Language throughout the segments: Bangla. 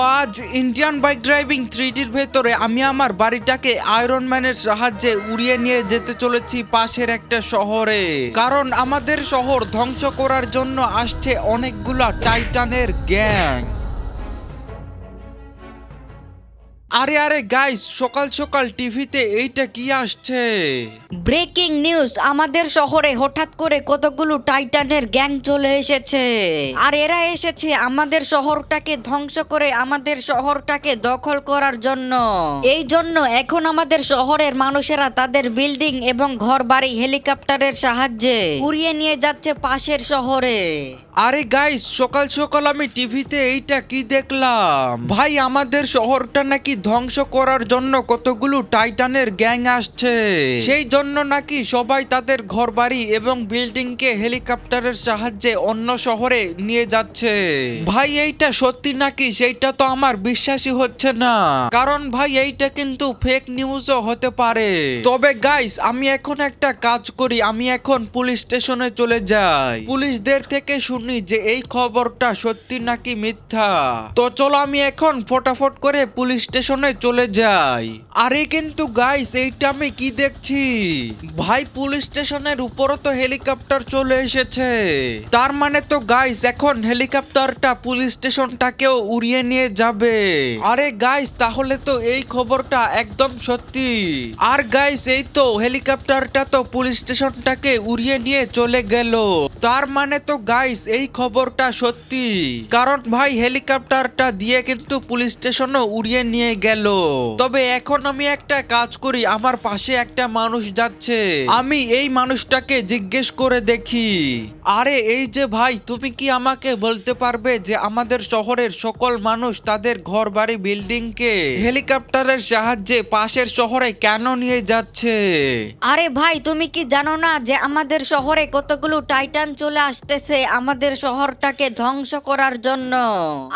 আজ ইন্ডিয়ান বাইক ড্রাইভিং থ্রিডির ভেতরে আমি আমার বাড়িটাকে আয়রন ম্যানের সাহায্যে উড়িয়ে নিয়ে যেতে চলেছি পাশের একটা শহরে। কারণ আমাদের শহর ধ্বংস করার জন্য আসছে অনেকগুলা টাইটানের গ্যাং আরে আরে গাইস সকাল সকাল টিভিতে এইটা কি আসছে? ব্রেকিং নিউজ, আমাদের শহরে হঠাৎ করে কতগুলো টাইটানের গ্যাং চলে এসেছে। আর এরা এসেছে আমাদের শহরটাকে ধ্বংস করে আমাদের শহরটাকে দখল করার জন্য। এই জন্য এখন আমাদের শহরের মানুষেরা তাদের বিল্ডিং এবং ঘর বাড়ি হেলিকপ্টারের সাহায্যে উড়িয়ে নিয়ে যাচ্ছে পাশের শহরে। আরে গাইস সকাল সকাল আমি টিভিতে এইটা কি দেখলাম? ভাই, আমাদের শহরটা নাকি ধ্বংস করার জন্য কতগুলো টাইটানের গ্যাং আসছে। সেই জন্য নাকি সবাই তাদের ঘরবাড়ি এবং বিল্ডিং কে হেলিকপ্টারের সাহায্যে অন্য শহরে নিয়ে যাচ্ছে। ভাই, এইটা সত্যি নাকি? সেইটা তো আমার বিশ্বাসই হচ্ছে না। কারণ ভাই, এইটা কিন্তু ফেক নিউজও হতে পারে। তবে গাইস আমি এখন একটা কাজ করি। আমি এখন পুলিশ স্টেশনে চলে যাই। পুলিশদের থেকে শুনি যে এই খবরটা সত্যি নাকি মিথ্যা। তো চলো আমি এখন ফটাফট করে পুলিশ স্টেশনে চলে যাই। আরে কিন্তু গাইস এইটা আমি কি দেখছি? ভাই, পুলিশ স্টেশনের উপরও তো হেলিকপ্টার চলে এসেছে। তার মানে তো গাইস এখন হেলিকপ্টারটা পুলিশ স্টেশনটাকেও উড়িয়ে নিয়ে যাবে। আরে গাইস তাহলে তো এই খবরটা একদম সত্যি। আর গাইস এই তো হেলিকপ্টারটা তো পুলিশ স্টেশনটাকে উড়িয়ে নিয়ে চলে গেল। তার মানে তো গাইস এই খবরটা সত্যি। কারণ ভাই হেলিকপ্টারটা দিয়ে কিন্তু পুলিশ স্টেশনও উড়িয়ে নিয়ে গেল। তবে এখন আমি একটা কাজ করি, আমার পাশে একটা মানুষ যাচ্ছে। আমি এই মানুষটাকে জিজ্ঞেস করে দেখি। আরে, এই যে ভাই, তুমি কি আমাকে বলতে পারবে যে আমাদের শহরের সকল মানুষ তাদের ঘর বাড়ি বিল্ডিং কে হেলিকপ্টারের সাহায্যে পাশের শহরে কেন নিয়ে যাচ্ছে? আরে ভাই, তুমি কি জানো না যে আমাদের শহরে কতগুলো টাইটান চলে আসতেছে? আমাদের শহরটাকে ধ্বংস করার জন্য।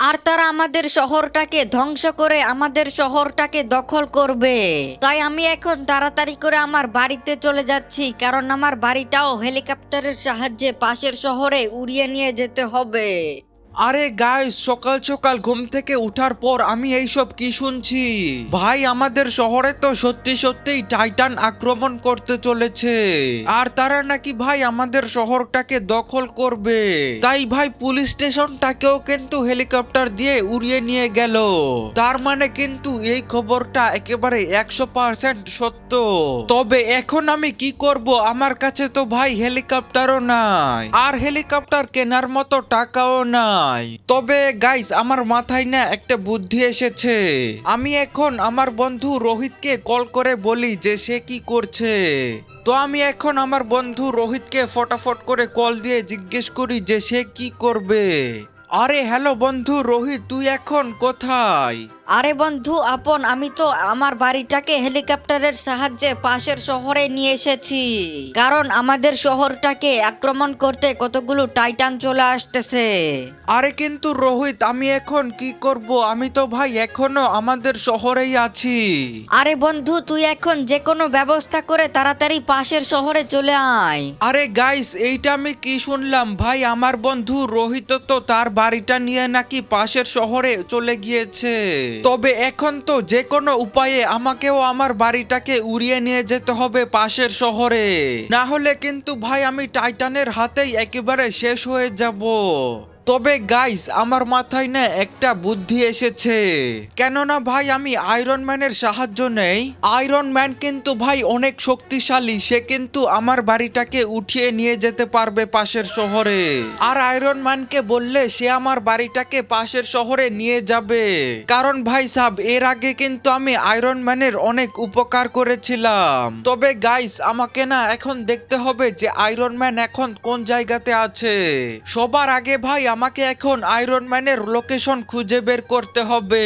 আর তারা আমাদের শহরটাকে ধ্বংস করে আমাদের শহরটাকে দখল করবে। তাই আমি এখন তাড়াতাড়ি করে আমার বাড়িতে চলে যাচ্ছি, কারণ আমার বাড়িটাও হেলিকপ্টারের সাহায্যে পাশের শহরে উড়িয়ে নিয়ে যেতে হবে। আরে গাই সকাল সকাল ঘুম থেকে উঠার পর আমি এইসব কি শুনছি? ভাই, আমাদের শহরে তো সত্যি সত্যিই টাইটান আক্রমণ করতে চলেছে। আর তারা নাকি ভাই আমাদের শহরটাকে দখল করবে। তাই ভাই, পুলিশ স্টেশনটাকেও কিন্তু হেলিকপ্টার দিয়ে উড়িয়ে নিয়ে গেল। তার মানে কিন্তু এই খবরটা একেবারে একশো পার্সেন্ট সত্য। তবে এখন আমি কি করব? আমার কাছে তো ভাই হেলিকপ্টারও নাই। আর হেলিকপ্টার কেনার মতো টাকাও নাই। তবে গাইস আমার মাথায় না একটা বুদ্ধি এসেছে। আমি এখন আমার বন্ধু রোহিতকে কল করে বলি যে সে কি করছে। তো আমি এখন আমার বন্ধু রোহিতকে ফটাফট করে কল দিয়ে জিজ্ঞেস করি যে সে কি করবে। আরে, হ্যালো বন্ধু রোহিত, তুই এখন কোথায়? আরে বন্ধু আপন আমি তো আমার বাড়িটাকে হেলিকপ্টারের সাহায্যে পাশের শহরে নিয়ে এসেছি। কারণ আমাদের শহরটাকে আক্রমণ করতে কতগুলো টাইটান চলে আসতেছে। আরে কিন্তু রোহিত আমি এখন কি করব? আমি তো ভাই এখনও আমাদের শহরেই আছি। আরে বন্ধু তুই এখন যে কোনো ব্যবস্থা করে তাড়াতাড়ি পাশের শহরে চলে আয়। আরে গাইস এইটা আমি কি শুনলাম? ভাই আমার বন্ধু রোহিত তো তার বাড়িটা নিয়ে নাকি পাশের শহরে চলে গিয়েছে। তবে এখন তো যে কোনো উপায়ে আমাকেও আমার বাড়িটাকে উড়িয়ে নিয়ে যেতে হবে পাশের শহরে। না হলে কিন্তু ভাই আমি টাইটানের হাতেই একেবারে শেষ হয়ে যাব। তবে গাইস আমার মাথায় না একটা বুদ্ধি এসেছে। কেননা ভাই, আমি আয়রন ম্যানের সাহায্য নেই। আয়রন ম্যান কিন্তু ভাই অনেক শক্তিশালী। সে কিন্তু আমার বাড়িটাকে উঠিয়ে নিয়ে যেতে পারবে পাশের শহরে। আর আয়রন ম্যানকে বললে সে আমার বাড়িটাকে পাশের শহরে নিয়ে যাবে। কারণ ভাই সাহ এর আগে কিন্তু আমি আয়রন ম্যানের অনেক উপকার করেছিলাম। তবে গাইস আমাকে না এখন দেখতে হবে যে আয়রন ম্যান এখন কোন জায়গাতে আছে। সবার আগে ভাই আমাকে এখন আয়রন ম্যানের লোকেশন খুঁজে বের করতে হবে।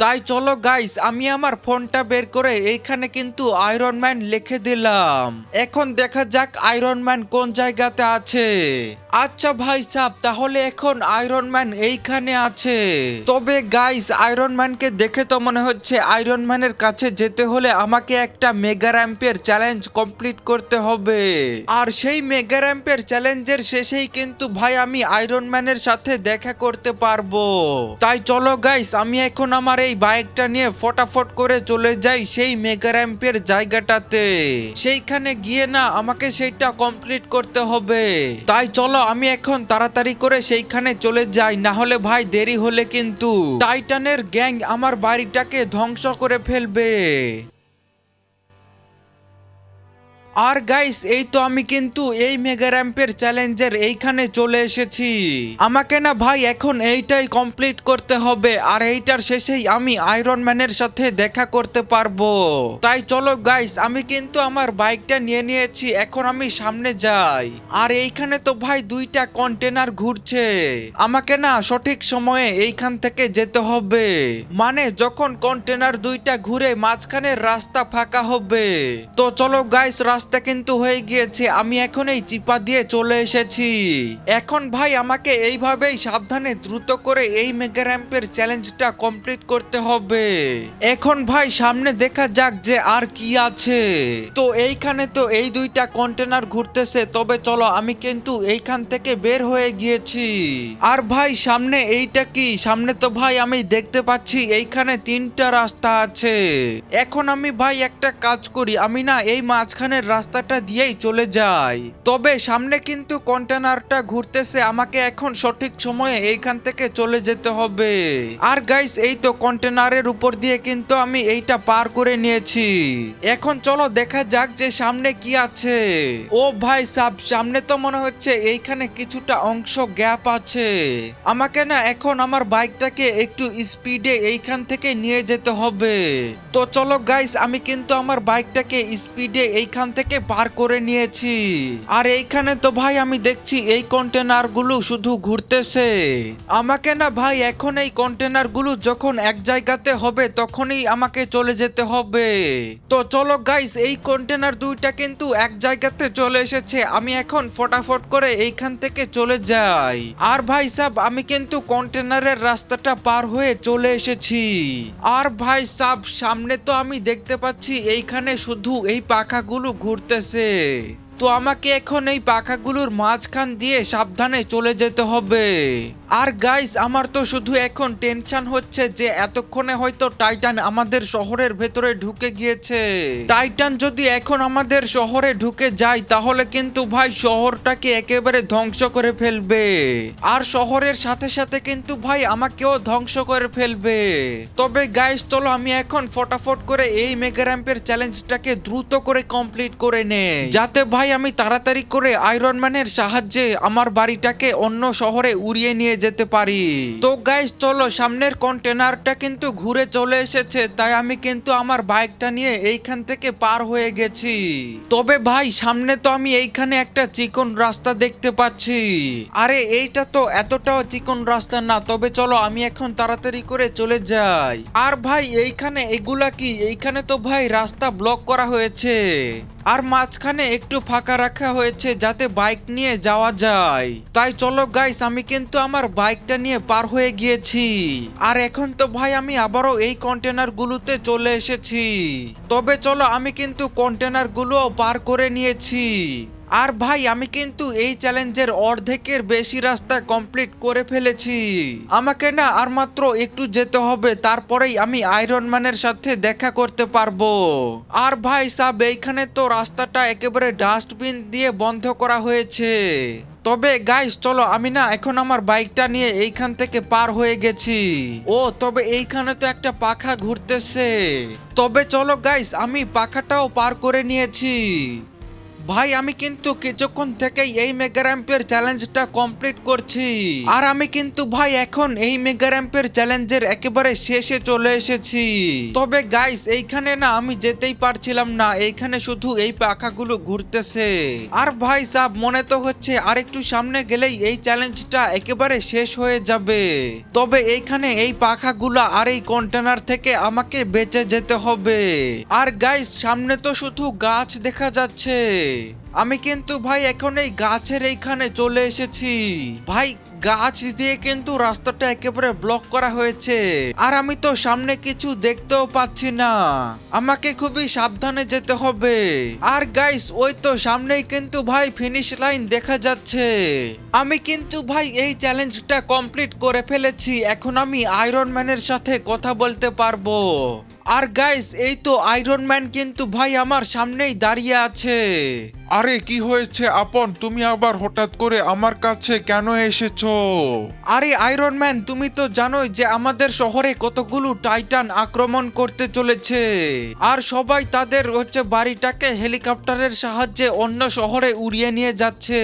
তাই চলো গাইস আমি আমার ফোনটা বের করে এইখানে কিন্তু আয়রন ম্যান লিখে দিলাম। এখন দেখা যাক আয়রন ম্যান কোন জায়গাতে আছে। আচ্ছা ভাই সাহ তাহলে এখন আয়রন ম্যান এইখানে আছে। তবে গাইস আয়রন ম্যানকে দেখে তো মনে হচ্ছে আয়রন ম্যানের কাছে যেতে হলে আমাকে একটা মেগা র্যাম্পের চ্যালেঞ্জ কমপ্লিট করতে হবে। আর সেই মেগা র্যাম্পের চ্যালেঞ্জের শেষেই কিন্তু ভাই আমি আয়রন ম্যানের সাথে দেখা করতে পারব। তাই চলো গাইস আমি এখন আমার এই বাইকটা নিয়ে ফটাফট করে চলে যাই সেই মেগা র্যাম্পের জায়গাটাতে। সেইখানে গিয়ে না আমাকে সেইটা কমপ্লিট করতে হবে। তাই চলো আমি এখন তাড়াতাড়ি করে সেইখানে চলে যাই, না হলে ভাই দেরি হলে কিন্তু টাইটানের গ্যাং আমার বাড়িটাকে ধ্বংস করে ফেলবে। আর গাইস এই তো আমি কিন্তু এই মেগা র্যাম্পের চ্যালেঞ্জের এইখানে চলে এসেছি। আমাকে না ভাই, এখন এইটাই কমপ্লিট করতে হবে। আর এইটার শেষেই আমি আয়রন ম্যানের সাথে দেখা করতে পারব। তাই চলো গাইস আমি কিন্তু আমার বাইকটা নিয়ে নিয়েছি, এখন আমি সামনে যাই। আর এইখানে তো ভাই দুইটা কন্টেনার ঘুরছে। আমাকে না সঠিক সময়ে এইখান থেকে যেতে হবে। মানে যখন কন্টেনার দুইটা ঘুরে মাঝখানের রাস্তা ফাঁকা হবে। তো চলো গাইস রাস্তা কিন্তু হয়ে গিয়েছে। আমি এখন এই চিপা দিয়ে চলে এসেছি। এখন ভাই আমাকে এইভাবেই সাবধানে দ্রুত করে এই মেগা র্যাম্পের চ্যালেঞ্জটা কমপ্লিট করতে হবে। এখন ভাই সামনে দেখা যাক যে আর কি আছে। তো এইখানে তো এই দুইটা কন্টেনার ঘুরতেছে, তবে চলো আমি কিন্তু এইখান থেকে বের হয়ে গিয়েছি। আর ভাই সামনে এইটা কি? সামনে তো ভাই আমি দেখতে পাচ্ছি এইখানে তিনটা রাস্তা আছে। এখন আমি ভাই একটা কাজ করি, আমি না এই মাঝখানের রাস্তাটা দিয়েই চলে যাই। তবে সামনে কিন্তু কন্টেনারটা ঘুরতেছে, আমাকে এখন সঠিক সময়ে এইখান থেকে চলে যেতে হবে। আর গাইস এই তো কন্টেনারের উপর দিয়ে কিন্তু আমি এইটা পার করে নিয়েছি। এখন চলো দেখা যাক যে সামনে কি আছে। ও ভাই সাব, সামনে তো মনে হচ্ছে এইখানে কিছুটা অংশ গ্যাপ আছে। আমাকে না এখন আমার বাইকটাকে একটু স্পিডে এইখান থেকে নিয়ে যেতে হবে। তো চলো গাইস আমি কিন্তু আমার বাইকটাকে স্পিডে এইখান থেকে পার করে নিয়েছি। আর এইখানে তো ভাই আমি দেখছি এই কন্টেনারগুলো শুধু ঘুরতেছে। আমাকে না ভাই এখন এই কন্টেনারগুলো যখন এক জায়গাতে হবে তখনই আমাকে চলে যেতে হবে। তো চলো গাইস এই কন্টেনার দুইটা কিন্তু এক জায়গাতে চলে এসেছে। আমি এখন ফটাফট করে এইখান থেকে চলে যাই। আর ভাই সাব, আমি কিন্তু কন্টেনারের রাস্তাটা পার হয়ে চলে এসেছি। আর ভাই সাব, সামনে তো আমি দেখতে পাচ্ছি এইখানে শুধু এই পাখাগুলো ঘুরতেছে। তো আমাকে এখন এই পাখাগুলোর মাঝখান দিয়ে সাবধানে চলে যেতে হবে। আর গাইস আমার তো শুধু এখন টেনশন হচ্ছে যে এতক্ষণে হয়তো টাইটান আমাদের শহরের ভেতরে ঢুকে গিয়েছে। টাইটান যদি এখন আমাদের শহরে ঢুকে যায়, তাহলে কিন্তু ভাই শহরটাকে একেবারে ধ্বংস করে ফেলবে। আর শহরের সাথে সাথে কিন্তু ভাই আমাকেও ধ্বংস করে ফেলবে। তবে গাইস চলো আমি এখন ফটাফট করে এই মেগা র্যাম্পের চ্যালেঞ্জটাকে দ্রুত করে কমপ্লিট করে নে যাতে ভাই আমি তাড়াতাড়ি করে আয়রন ম্যানের সাহায্যে আমার বাড়িটাকে অন্য শহরে উড়িয়ে নিয়ে যেতে পারি। তো গাইস চলো, সামনের কন্টেনারটা কিন্তু ঘুরে চলে এসেছে, তাই আমি কিন্তু আমার বাইকটা নিয়ে এইখান থেকে পার হয়ে গেছি। তবে ভাই, সামনে তো আমি এইখানে একটা চিকন রাস্তা দেখতে পাচ্ছি। আরে, এইটা তো এতটাও চিকন রাস্তা না, তবে চলো, আমি এখন তাড়াতাড়ি করে চলে যাই। আর ভাই, এইখানে এগুলা কি? এইখানে তো ভাই, রাস্তা ব্লক করা হয়েছে। আর মাঝখানে একটু ফাঁকা রাখা হয়েছে যাতে বাইক নিয়ে যাওয়া যায়। তাই চলো গাইস আমি কিন্তু আমার বাইকটা নিয়ে পার হয়ে গিয়েছি। আর এখন তো ভাই আমি আবারও এই কন্টেনার গুলোতে চলে এসেছি। তবে চলো আমি কিন্তু কন্টেনারগুলো পার করে নিয়েছি। আর ভাই, আমি কিন্তু এই চ্যালেঞ্জের অর্ধেকের বেশি রাস্তা কমপ্লিট করে ফেলেছি। আমাকে না আর মাত্র একটু যেতে হবে, তারপরেই আমি আয়রন ম্যানের সাথে দেখা করতে পারব। আর ভাই সাব, এইখানে তো রাস্তাটা একেবারে ডাস্টবিন দিয়ে বন্ধ করা হয়েছে। তবে গাইস চলো, আমি না এখন আমার বাইকটা নিয়ে এইখান থেকে পার হয়ে গেছি। ও, তবে এইখানে তো একটা পাখা ঘুরতেছে। তবে চলো গাইস আমি পাখাটাও পার করে নিয়েছি। ভাই, আমি কিন্তু কিছুক্ষণ থেকেই এই মেগা র্যাম্পের চ্যালেঞ্জটা কমপ্লিট করছি। আর আমি কিন্তু ভাই, এখন এই মেগা র্যাম্পের চ্যালেঞ্জের একেবারে শেষে চলে এসেছি। তবে গাইস এইখানে না আমি যেতেই পারছিলাম না। এইখানে শুধু এই পাখাগুলো ঘুরতেছে। আর ভাই সাব, মনে তো হচ্ছে আর একটু সামনে গেলেই এই চ্যালেঞ্জটা একেবারে শেষ হয়ে যাবে। তবে এইখানে এই পাখাগুলা আর এই কন্টেনার থেকে আমাকে বেঁচে যেতে হবে। আর গাইস সামনে তো শুধু গাছ দেখা যাচ্ছে। আমি কিন্তু ভাই এখন এই গাছের এইখানে চলে এসেছি। ভাই, গাছ দিয়ে কিন্তু রাস্তাটা একেবারে ব্লক করা হয়েছে। আর আমি তো সামনে কিছু দেখতেও পাচ্ছি না। আমাকে খুবই সাবধানে যেতে হবে। আর গাইস ওই তো সামনেই কিন্তু ভাই ফিনিশ লাইন দেখা যাচ্ছে। আমি কিন্তু ভাই এই চ্যালেঞ্জটা কমপ্লিট করে ফেলেছি। এখন আমি আয়রন ম্যানের সাথে কথা বলতে পারব। আর গাইস এই তো আয়রন ম্যান কিন্তু ভাই আমার সামনেই দাঁড়িয়ে আছে। আরে কি হয়েছে আপন? তুমি আবার হঠাৎ করে আমার কাছে কেন এসেছ? আরে আয়রন ম্যান তুমি তো জানোই যে আমাদের শহরে কতগুলো টাইটান আক্রমণ করতে চলেছে। আর সবাই তাদের হচ্ছে বাড়িটাকে হেলিকপ্টারের সাহায্যে অন্য শহরে উড়িয়ে নিয়ে যাচ্ছে।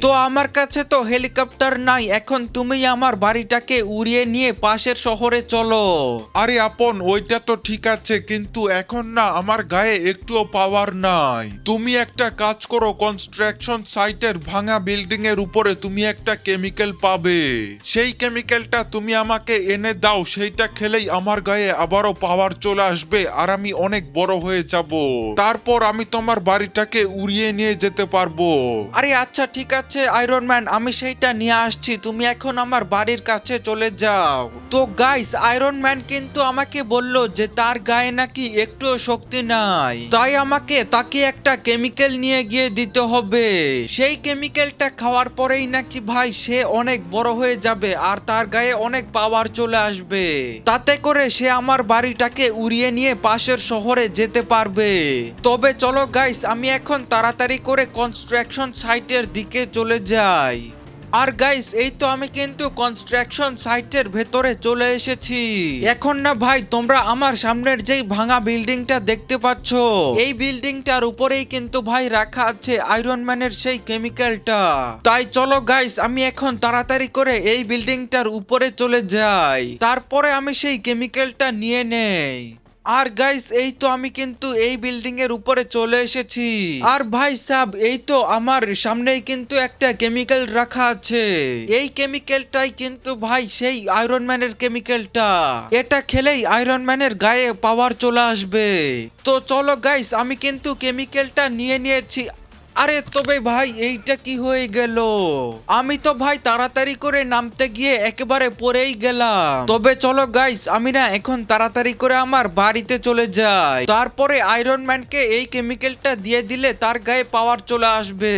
তো আমার কাছে তো হেলিকপ্টার নাই এখন তুমি আমার বাড়িটাকে উড়িয়ে নিয়ে পাশের শহরে চলো। আরে আপন ওইটা তো ঠিক আছে, কিন্তু এখন না, আমার গায়ে একটুও পাওয়ার নাই। তুমি একটা কাজ করো কনস্ট্রাকশন সাইটের ভাঙা বিল্ডিং এর উপরে তুমি একটা কেমিক্যাল পাবে। সেই কেমিক্যালটা তুমি আমাকে এনে দাও, সেইটা খেলেই আমার গায়ে আবারও পাওয়ার চলে আসবে, আর আমি অনেক বড় হয়ে যাব। তারপর আমি তোমার বাড়িটাকে উড়িয়ে নিয়ে যেতে পারব। আরে আচ্ছা ঠিক আছে আয়রন ম্যান আমি সেইটা নিয়ে আসছি, তুমি এখন আমার বাড়ির কাছে চলে যাও। তো গাইস আয়রন ম্যান কিন্তু আমাকে বলল যে তার গায়ে নাকি একটুও শক্তি নাই। তাই আমাকে তাকে একটা কেমিক্যাল নিয়ে গিয়ে দিতে হবে। সেই কেমিক্যালটা খাওয়ার পরেই নাকি ভাই সে অনেক বড় হয়ে যাবে আর তার গায়ে অনেক পাওয়ার চলে আসবে। তাতে করে সে আমার বাড়িটাকে উড়িয়ে নিয়ে পাশের শহরে যেতে পারবে। তবে চলো গাইস আমি এখন তাড়াতাড়ি করে কনস্ট্রাকশন সাইটের দিকে চলে যাই। আর গাইস এই তো আমি কিন্তু কনস্ট্রাকশন সাইটের ভেতরে চলে এসেছি। এখন না ভাই, তোমরা আমার সামনের যেই ভাঙা বিল্ডিংটা দেখতে পাচ্ছ, এই বিল্ডিংটার উপরেই কিন্তু ভাই রাখা আছে আয়রন ম্যানের সেই কেমিক্যালটা তাই চলো গাইস আমি এখন তাড়াতাড়ি করে এই বিল্ডিংটার উপরে চলে যাই। তারপরে আমি সেই কেমিক্যালটা নিয়ে নেই। আর গাইস এই তো আমি কিন্তু এই বিল্ডিং এর উপরে চলে এসেছি। আর ভাই সাব, এই তো আমার সামনেই কিন্তু একটা কেমিক্যাল রাখা আছে। এই কেমিক্যালটাই কিন্তু ভাই সেই আয়রন ম্যানের কেমিক্যালটা এটা খেলেই আয়রন ম্যানের গায়ে পাওয়ার চলে আসবে। তো চলো গাইস আমি কিন্তু কেমিক্যালটা নিয়ে নিয়েছি। আরে তবে ভাই, এইটা কি হয়ে গেল? আমি তো ভাই তাড়াতাড়ি করে নামতে গিয়ে একেবারে পরেই গেলাম। তবে চলো গাইস আমি না এখন তাড়াতাড়ি করে আমার বাড়িতে চলে যাই। তারপরে আয়রন ম্যানকে এই কেমিক্যালটা দিয়ে দিলে তার গায়ে পাওয়ার চলে আসবে।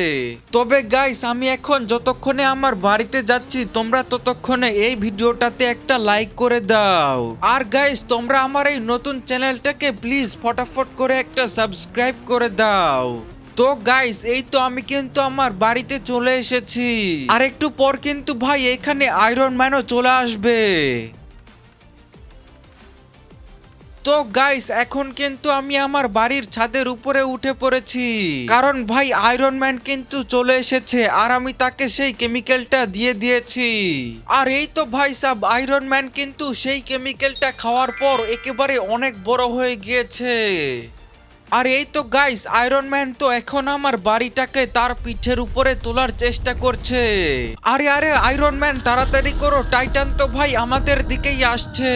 তবে গাইস আমি এখন যতক্ষণে আমার বাড়িতে যাচ্ছি, তোমরা ততক্ষণে এই ভিডিওটাতে একটা লাইক করে দাও। আর গাইস তোমরা আমার এই নতুন চ্যানেলটাকে প্লিজ ফটাফট করে একটা সাবস্ক্রাইব করে দাও। তো গাইস এই তো আমি কিন্তু আমার বাড়িতে চলে এসেছি। আর একটু পর কিন্তু ভাই এখানে আয়রন ম্যানও চলে আসবে। তো গাইস এখন কিন্তু আমি আমার বাড়ির ছাদের উপরে উঠে পড়েছি। কারণ ভাই আয়রন ম্যান কিন্তু চলে এসেছে আর আমি তাকে সেই কেমিক্যালটা দিয়ে দিয়েছি। আর এই তো ভাই সাব আয়রন ম্যান কিন্তু সেই কেমিক্যালটা খাওয়ার পর একেবারে অনেক বড় হয়ে গিয়েছে। আর এই তো গাইস আয়রন ম্যান তো এখন আমার বাড়িটাকে তার পিঠের উপরে তোলার চেষ্টা করছে। আরে আরে আয়রন ম্যান তাড়াতাড়ি করো টাইটান তো ভাই আমাদের দিকেই আসছে।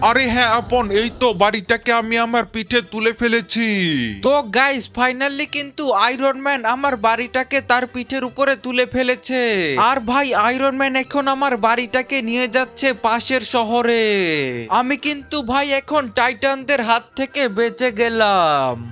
আরে হ্যাঁ আপন এই তো বাড়িটাকে আমি আমার পিঠে তুলে ফেলেছি। তো গাইস ফাইনালি কিন্তু আয়রন ম্যান আমার বাড়িটাকে তার পিঠের উপরে তুলে ফেলেছে। আর ভাই আয়রন ম্যান এখন আমার বাড়িটাকে নিয়ে যাচ্ছে পাশের শহরে। আমি কিন্তু ভাই এখন টাইটানদের হাত থেকে বেঁচে গেলাম।